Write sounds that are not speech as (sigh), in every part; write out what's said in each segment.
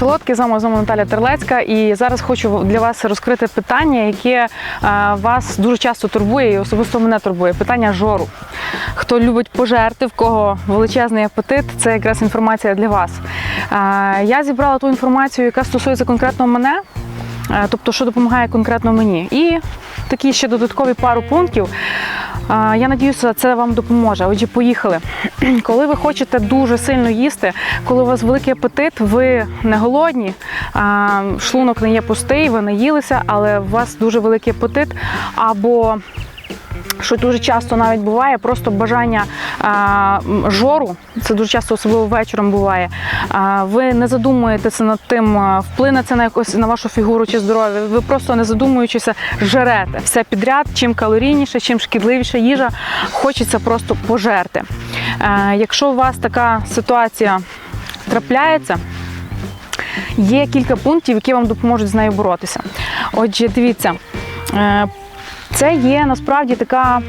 Солодкі! З вами знову Наталя Терлецька. І зараз хочу для вас розкрити питання, яке е, вас дуже часто турбує, і особисто мене турбує. Питання жору. Хто любить пожерти, в кого величезний апетит, це якраз інформація для вас. Е, Я зібрала ту інформацію, яка стосується конкретно мене. Е, тобто, що допомагає конкретно мені. І такі ще додаткові пару пунктів. Я надіюся, це вам допоможе. Отже, поїхали. (clears throat) Коли ви хочете дуже сильно їсти, коли у вас великий апетит, ви не голодні, шлунок не є пустий, ви не їлися, але у вас дуже великий апетит, або що дуже часто навіть буває, просто бажання м, жору, це дуже часто, особливо вечором буває. А, ви не задумуєтеся над тим, вплине це на якось на вашу фігуру чи здоров'я. Ви просто не задумуючися, жерете все підряд, чим калорійніше, чим шкідливіша їжа, хочеться просто пожерти. Е, якщо у вас така ситуація трапляється, Є кілька пунктів, які вам допоможуть з нею боротися. Отже, дивіться, е, це є насправді така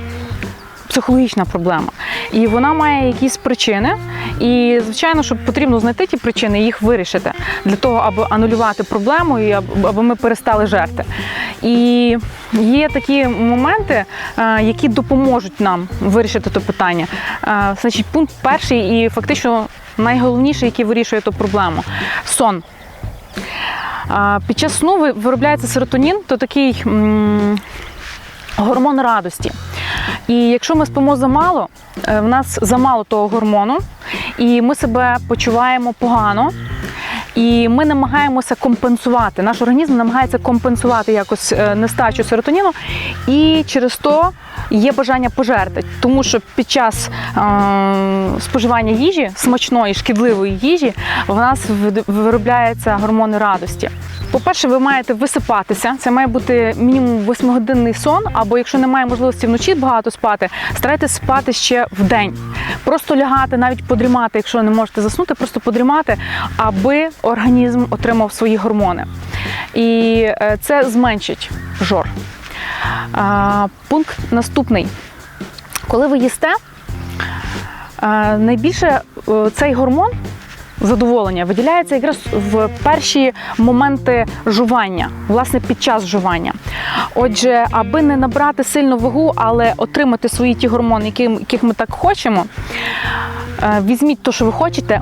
психологічна проблема. І вона має якісь причини. І, звичайно, що потрібно знайти ті причини і їх вирішити для того, аби анулювати проблему і аби ми перестали жерти. І є такі моменти, е, які допоможуть нам вирішити це питання. Е, Значить, пункт перший і фактично найголовніший, який вирішує ту проблему сон. Під час сну виробляється серотонін, то такий гормон радості. І якщо ми спимо замало, е, в нас замало того гормону, і ми себе почуваємо погано. І ми намагаємося компенсувати. Наш організм намагається компенсувати якось е, нестачу серотоніну, і через то є бажання пожерти. Тому що під час е, споживання їжі, смачної, шкідливої їжі, в нас виробляються гормони радості. По-перше, ви маєте висипатися. Це має бути мінімум 8-годинний сон, або якщо немає можливості вночі багато спати, старайтесь спати ще в день. Просто лягати, навіть подрімати, якщо не можете заснути, просто подрімати, аби організм отримав свої гормони. І е, це зменшить жор. Пункт наступний. Коли ви їсте, е, найбільше е, цей гормон задоволення виділяється якраз в перші моменти жування, власне, під час жування. Отже, аби не набрати сильну вагу, але отримати свої ті гормони, яких ми так хочемо, е, візьміть те, що ви хочете,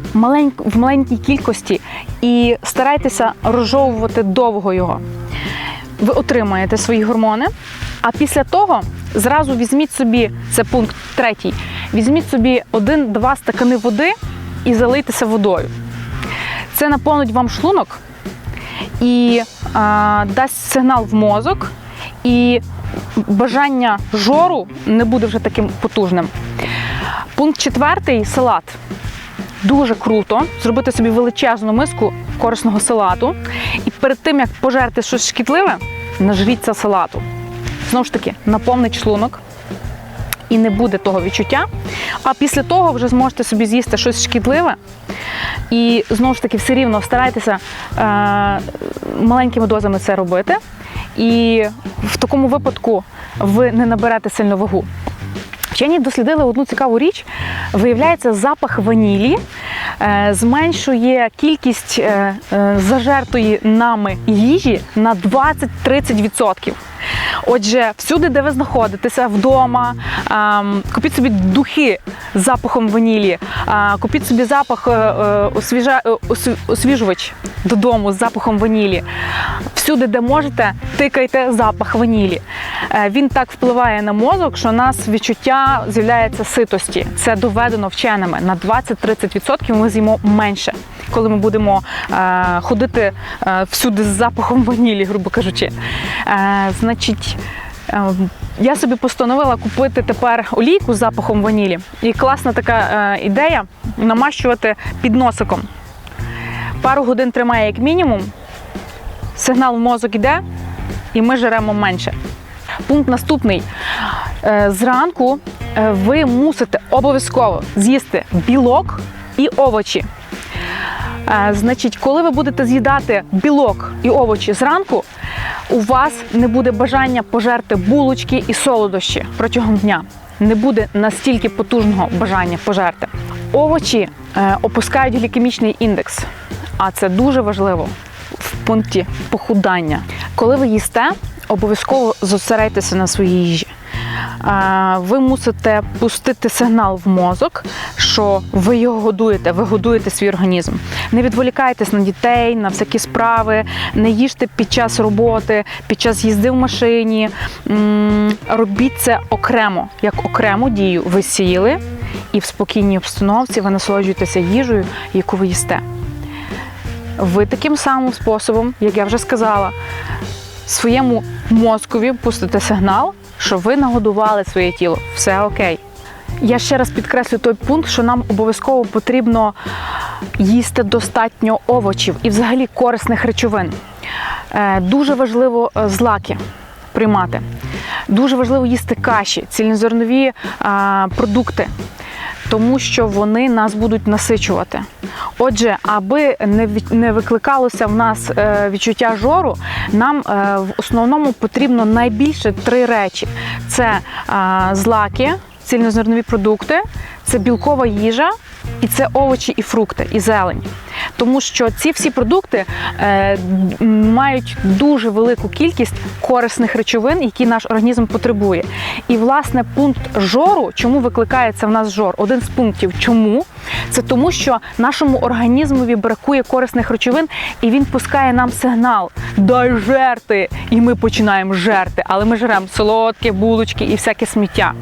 в маленькій кількості і старайтеся розжовувати довго його. Ви отримаєте свої гормони, а після того зразу візьміть собі, це пункт третій, візьміть собі один-два стакани води і залийтеся водою. Це наповнить вам шлунок і а, дасть сигнал в мозок, і бажання жору не буде вже таким потужним. Пункт четвертий салат. Дуже круто зробити собі величезну миску корисного салату. І перед тим як пожерти щось шкідливе, нажріться салату. Знову ж таки, наповнить шлунок і не буде того відчуття. А після того вже зможете собі з'їсти щось шкідливе. І знову ж таки, все рівно старайтеся е, маленькими дозами це робити. І в такому випадку ви не наберете сильно вагу. Вчені дослідили одну цікаву річ. Виявляється, запах ванілі е, зменшує кількість е, е, зажертої нами їжі на 20-30%. Отже, всюди, де ви знаходитеся, вдома, ем, купіть собі духи з запахом ванілі, купіть собі запах освіжувач додому з запахом ванілі. Всюди, де можете, тикайте запах ванілі. Е, Він так впливає на мозок, що у нас відчуття з'являється ситості. Це доведено вченими. На 20-30% ми з'їмо менше, коли ми будемо е, ходити е, всюди з запахом ванілі, грубо кажучи. Значить. Я собі постановила купити тепер олійку з запахом ванілі. І класна така ідея намащувати під носиком. Пару годин тримає як мінімум, сигнал в мозок іде, і ми жеремо менше. Пункт наступний. Е, Зранку е, ви мусите обов'язково з'їсти білок і овочі. Е, Значить, коли ви будете з'їдати білок і овочі зранку, у вас не буде бажання пожерти булочки і солодощі протягом дня. Не буде настільки потужного бажання пожерти. Овочі опускають глікемічний індекс. а це дуже важливо пункті похудання. Коли ви їсте, обов'язково зосередьтеся на своїй їжі. Ви мусите пустити сигнал в мозок, що ви його годуєте, ви годуєте свій організм. Не відволікайтесь на дітей, на всякі справи, не їжте під час роботи, під час їзди в машині. Робіть це окремо, як окрему дію. Ви сіли і в спокійній обстановці ви насолоджуєтеся їжею, яку ви їсте. Ви таким самим способом, як я вже сказала, своєму мозкові пустите сигнал, що ви нагодували своє тіло. Все окей. Я ще раз підкреслю той пункт, що нам обов'язково потрібно їсти достатньо овочів і взагалі корисних речовин. Е, Дуже важливо е, злаки приймати. Дуже важливо їсти каші, цільнозернові е, продукти, тому що вони нас будуть насичувати. Отже, аби не викликалося в нас е, відчуття жору, нам е, в основному потрібно найбільше три речі: це злаки, цільнозернові продукти, це білкова їжа. І це овочі і фрукти, і зелень. Тому що ці всі продукти е, мають дуже велику кількість корисних речовин, які наш організм потребує. І власне пункт жору, чому викликається в нас жор? Один з пунктів, чому це тому, що нашому організмові бракує корисних речовин, і він пускає нам сигнал дай жерти. І ми починаємо жерти, але ми жеремо солодкі, булочки і всяке сміття.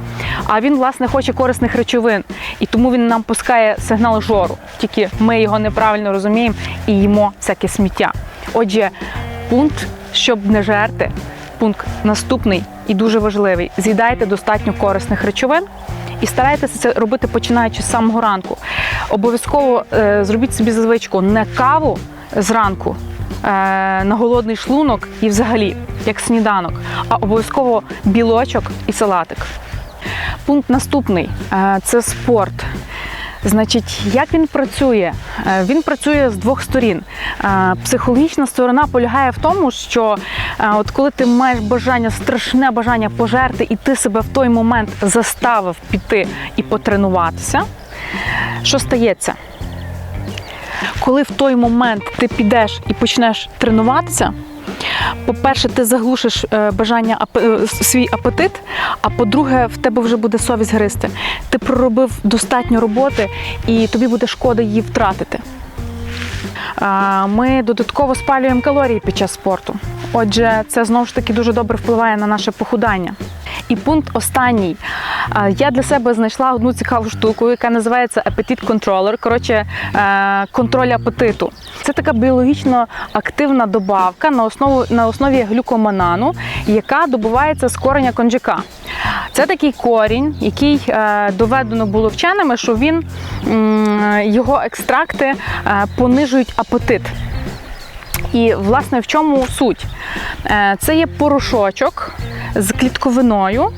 А він, власне, хоче корисних речовин, і тому він нам пускає сигнал жору. Тільки ми його неправильно розуміємо і їмо всяке сміття. Отже, пункт, щоб не жерти, пункт наступний і дуже важливий: з'їдайте достатньо корисних речовин. І старайтеся це робити починаючи з самого ранку. Обов'язково е, зробіть собі за не каву зранку е, на голодний шлунок і взагалі як сніданок, а обов'язково білочок і салатик. Пункт наступний е, це спорт. Значить, як він працює? Він працює з двох сторін. Психологічна сторона полягає в тому, що от коли ти маєш бажання, страшне бажання пожерти, і ти себе в той момент заставив піти і потренуватися, що стається? Коли в той момент ти підеш і почнеш тренуватися, по-перше, ти заглушиш е, бажання е, свій апетит, а по-друге, в тебе вже буде совість гристи. Ти проробив достатньо роботи, і тобі буде шкода її втратити. Ми додатково спалюємо калорії під час спорту. Отже, це знову ж таки дуже добре впливає на наше похудання. І пункт останній. Я для себе знайшла одну цікаву штуку, яка називається апетит контролер. Коротше, е, контроль апетиту. Це така біологічно активна добавка на основі, на основі глюкоманану, яка добувається з кореня конжака. Це такий корінь, який е, доведено було вченими, що він його екстракти е, понижують апетит. І власне в чому суть? Е, Це є порошочок з клітковиною,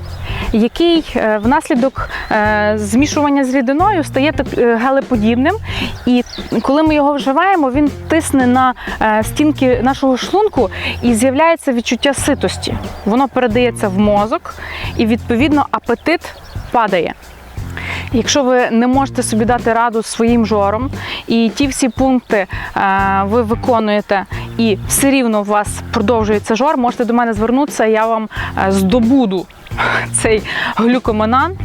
який е, внаслідок е, змішування з рідиною стає так гелеподібним. І коли ми його вживаємо, він тисне на стінки нашого шлунку і з'являється відчуття ситості. Воно передається в мозок, і відповідно апетит падає. Якщо ви не можете собі дати раду своїм жором, і ті всі пункти е, ви виконуєте, і все рівно у вас продовжується жор, можете до мене звернутися, я вам е, здобуду (laughs) цей глюкоманан.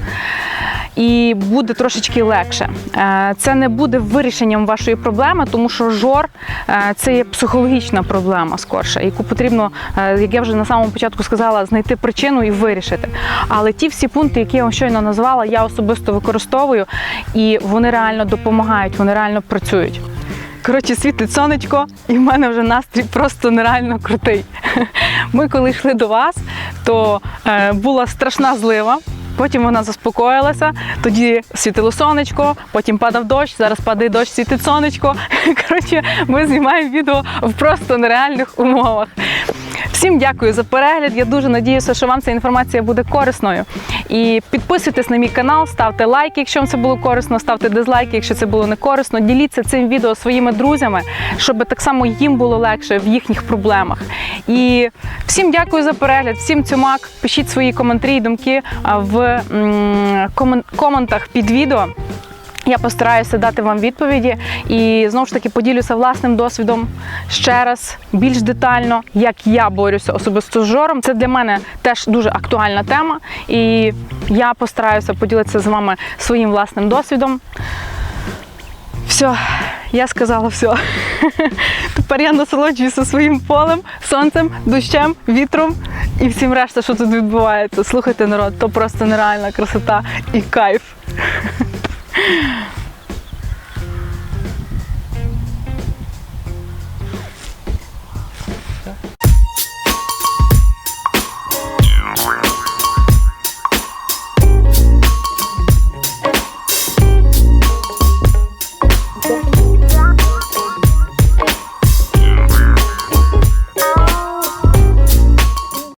І буде трошечки легше. Е, Це не буде вирішенням вашої проблеми, тому що жор е, це є психологічна проблема скорше, яку потрібно, е, як я вже на самому початку сказала, знайти причину і вирішити. Але ті всі пункти, які я вам щойно назвала, я особисто використовую, і вони реально допомагають, вони реально працюють. Коротше, світить сонечко, і в мене вже настрій просто нереально крутий. (laughs) Ми коли йшли до вас, то була страшна злива. Потім вона заспокоїлася, тоді світило сонечко, потім падав дощ, зараз падає дощ, світить сонечко. (laughs) Коротше, ми знімаємо відео в просто нереальних умовах. Всім дякую за перегляд. Я дуже надіюся, що вам ця інформація буде корисною. І підписуйтесь на мій канал, ставте лайки, якщо вам це було корисно, ставте дизлайки, якщо це було не корисно. Діліться цим відео своїми друзями, щоб так само їм було легше в їхніх проблемах. І всім дякую за перегляд, всім цюмак. Пишіть свої коментарі і думки а, в коментах під відео. Я постараюся дати вам відповіді і знову ж таки поділюся власним досвідом ще раз більш детально, як я борюся особисто з жором. Це для мене теж дуже актуальна тема, і я постараюся поділитися з вами своїм власним досвідом. Все, я сказала все. (laughs) Тепер я насолоджуюся своїм полем, сонцем, дощем, вітром і всім решта, що тут відбувається. Слухайте, народ, то просто нереальна красота і кайф.